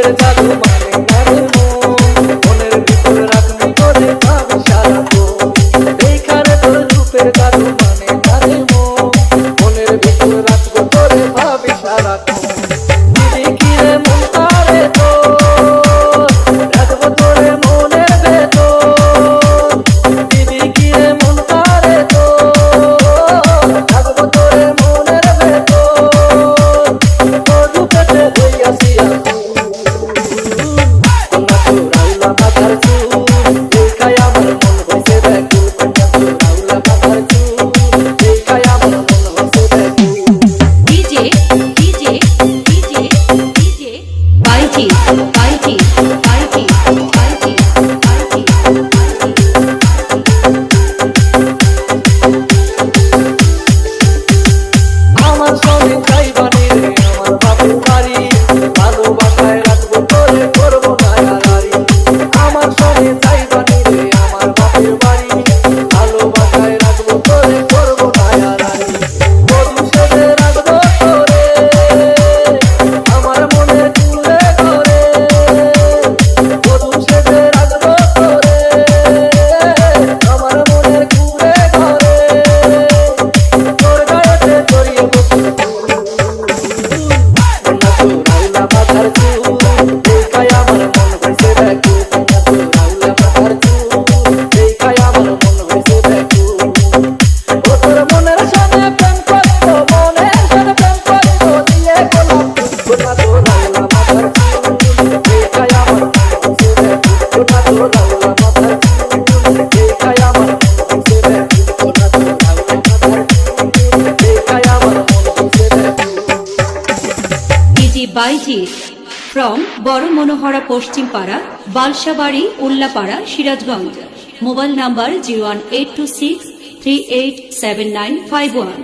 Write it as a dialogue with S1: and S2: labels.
S1: তোদের জাদু মানে না তো এইখানে তোর চুপের জাদু মানে না রে মনের ভিতর রাখব ভাবি সারা Thank you. चूराई बाबा धर चूराई
S2: বাইজিৎ ফ্রম বড় মনোহরা পশ্চিম পাড়া Balsabari, Ullapara, Sirajganj. Mobile number zero one eight two six three eight seven nine five one.